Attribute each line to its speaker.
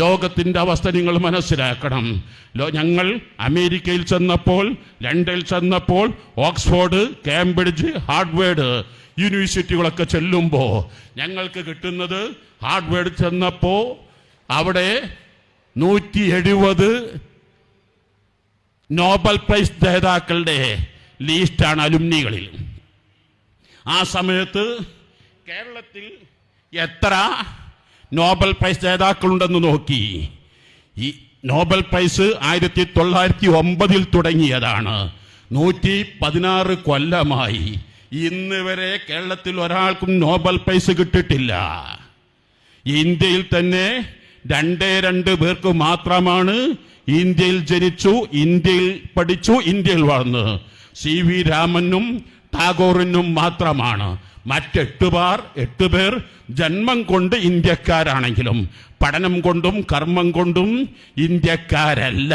Speaker 1: ലോകത്തിന്റെ അവസ്ഥ നിങ്ങൾ മനസ്സിലാക്കണം. ലോ ഞങ്ങൾ അമേരിക്കയിൽ ചെന്നപ്പോൾ ലണ്ടനിൽ ചെന്നപ്പോൾ ഓക്സ്ഫോർഡ് കേംബ്രിഡ്ജ് ഹാർഡ്വേർഡ് യൂണിവേഴ്സിറ്റികളൊക്കെ ചെല്ലുമ്പോൾ ഞങ്ങൾക്ക് കിട്ടുന്നത് ഹാർഡ്വേർഡ് ചെന്നപ്പോൾ അവിടെ നൂറ്റി എഴുപത് നോബൽ പ്രൈസ് ജേതാക്കളുടെ ലീസ്റ്റാണ് അലുമിനികളിൽ. ആ സമയത്ത് കേരളത്തിൽ എത്ര നോബൽ പ്രൈസ് ജേതാക്കളുണ്ടെന്ന് നോക്കി. ഈ നോബൽ പ്രൈസ് ആയിരത്തി തൊള്ളായിരത്തി ഒമ്പതിൽ തുടങ്ങിയതാണ്. നൂറ്റി പതിനാറ് കൊല്ലമായി. ഇന്ന് വരെ കേരളത്തിൽ ഒരാൾക്കും നോബൽ പ്രൈസ് കിട്ടിയിട്ടില്ല. ഇന്ത്യയിൽ തന്നെ രണ്ടേ രണ്ട് പേർക്ക് മാത്രമാണ് ഇന്ത്യയിൽ ജനിച്ചു ഇന്ത്യയിൽ പഠിച്ചു ഇന്ത്യയിൽ വളർന്നു. സി വി രാമനും ടാഗോറിനും മാത്രമാണ്. മറ്റെട്ട് പേർ എട്ട് പേർ ജന്മം കൊണ്ട് ഇന്ത്യക്കാരാണെങ്കിലും പഠനം കൊണ്ടും കർമ്മം കൊണ്ടും ഇന്ത്യക്കാരല്ല.